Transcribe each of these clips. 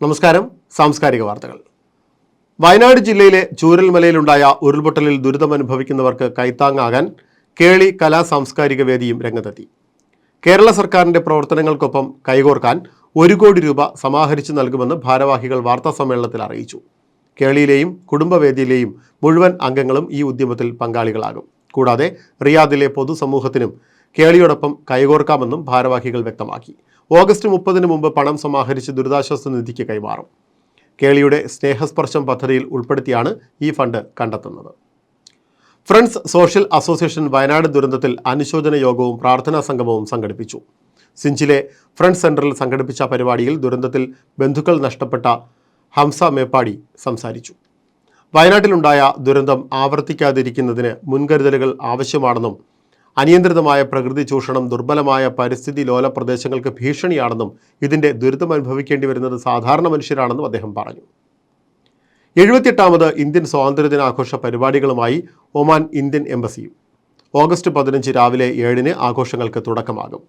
നമസ്കാരം. സാംസ്കാരിക വാർത്തകൾ. വയനാട് ജില്ലയിലെ ചൂരൽമലയിലുണ്ടായ ഉരുൾപൊട്ടലിൽ ദുരിതമനുഭവിക്കുന്നവർക്ക് കൈത്താങ്ങാകാൻ കേളി കലാ സാംസ്കാരിക വേദിയും രംഗത്തെത്തി. കേരള സർക്കാരിന്റെ പ്രവർത്തനങ്ങൾക്കൊപ്പം കൈകോർക്കാൻ ഒരു കോടി രൂപ സമാഹരിച്ചു നൽകുമെന്ന് ഭാരവാഹികൾ വാർത്താ സമ്മേളനത്തിൽ അറിയിച്ചു. കേളിയിലെയും കുടുംബവേദിയിലെയും മുഴുവൻ അംഗങ്ങളും ഈ ഉദ്യമത്തിൽ പങ്കാളികളാകും. കൂടാതെ റിയാദിലെ പൊതുസമൂഹത്തിനും കേളിയോടൊപ്പം കൈകോർക്കാമെന്നും ഭാരവാഹികൾ വ്യക്തമാക്കി. ഓഗസ്റ്റ് മുപ്പതിന് മുമ്പ് പണം സമാഹരിച്ച് ദുരിതാശ്വാസ നിധിക്ക് കൈമാറും. കേളിയുടെ സ്നേഹസ്പർശം പദ്ധതിയിൽ ഉൾപ്പെടുത്തിയാണ് ഈ ഫണ്ട് കണ്ടെത്തുന്നത്. ഫ്രണ്ട്സ് സോഷ്യൽ അസോസിയേഷൻ വയനാട് ദുരന്തത്തിൽ അനുശോചന യോഗവും പ്രാർത്ഥനാ സംഗമവും സംഘടിപ്പിച്ചു. സിഞ്ചിലെ ഫ്രണ്ട്സ് സെന്ററിൽ സംഘടിപ്പിച്ച പരിപാടിയിൽ ദുരന്തത്തിൽ ബന്ധുക്കൾ നഷ്ടപ്പെട്ട ഹംസ മേപ്പാടി സംസാരിച്ചു. വയനാട്ടിലുണ്ടായ ദുരന്തം ആവർത്തിക്കാതിരിക്കുന്നതിന് മുൻകരുതലുകൾ ആവശ്യമാണെന്നും അനിയന്ത്രിതമായ പ്രകൃതി ചൂഷണം ദുർബലമായ പരിസ്ഥിതി ലോല പ്രദേശങ്ങൾക്ക് ഭീഷണിയാണെന്നും ഇതിന്റെ ദുരിതം അനുഭവിക്കേണ്ടി വരുന്നത് സാധാരണ മനുഷ്യരാണെന്നും അദ്ദേഹം പറഞ്ഞു. എഴുപത്തിയെട്ടാമത് ഇന്ത്യൻ സ്വാതന്ത്ര്യദിനാഘോഷ പരിപാടികളുമായി ഒമാൻ ഇന്ത്യൻ എംബസിയും. ഓഗസ്റ്റ് പതിനഞ്ച് രാവിലെ ഏഴിന് ആഘോഷങ്ങൾക്ക് തുടക്കമാകും.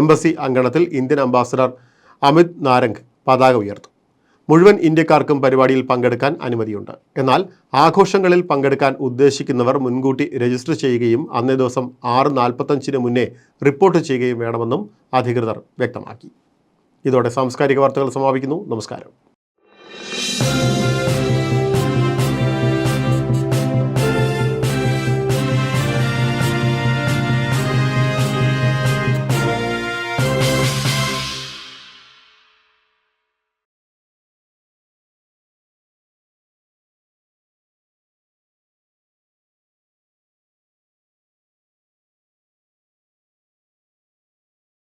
എംബസി അങ്കണത്തിൽ ഇന്ത്യൻ അംബാസഡർ അമിത് നാരംഗ് പതാക ഉയർത്തും. മുഴുവൻ ഇന്ത്യക്കാർക്കും പരിപാടിയിൽ പങ്കെടുക്കാൻ അനുമതിയുണ്ട്. എന്നാൽ ആഘോഷങ്ങളിൽ പങ്കെടുക്കാൻ ഉദ്ദേശിക്കുന്നവർ മുൻകൂട്ടി രജിസ്റ്റർ ചെയ്യുകയും അന്നേ ദിവസം ആറ് നാൽപ്പത്തഞ്ചിന് മുന്നേ റിപ്പോർട്ട് ചെയ്യുകയും വേണമെന്നും അധികൃതർ വ്യക്തമാക്കി. ഇതോടെ സാംസ്കാരിക വാർത്തകൾ സമാപിക്കുന്നു. നമസ്കാരം.